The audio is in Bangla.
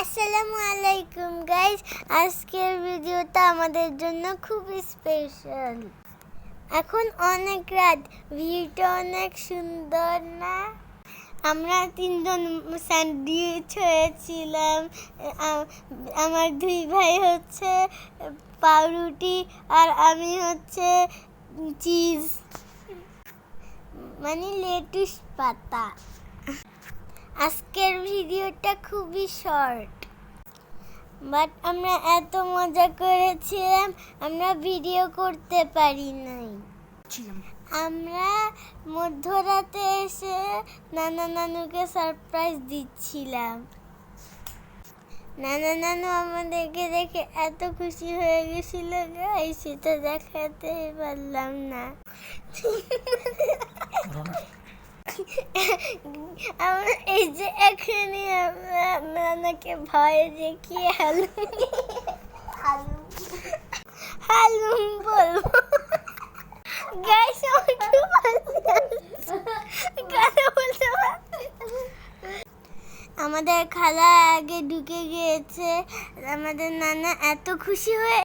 আসসালামু আলাইকুম গাইজ আজকের ভিডিওটা আমাদের জন্য খুব স্পেশাল এখন অনেক রাত, ভিউটা অনেক সুন্দর না? আমরা তিনজন স্যান্ডউইচ হয়েছিলাম আমার দুই ভাই হচ্ছে পাউরুটি আর আমি হচ্ছে চিজ মানে লেটুস পাতা। আজকের ভিডিওটা খুবই শর্ট। বাট আমরা এত মজা করেছিলাম আমরা ভিডিও করতে পারি নাই। আমরা মধ্যরাতে এসে নানা নানুকে সারপ্রাইজ দিচ্ছিলাম। নানা নানু আমাদেরকে দেখে এত খুশি হয়ে গেছিল গাই সেটা দেখাতে পারলাম না। এই যে এখনই আমরা নানাকে ভয় দেখিয়ে হালুম হালুম বলব। গাইস আমাদের খালা আগে ঢুকে গিয়েছে। আমাদের নানা এত খুশি হয়ে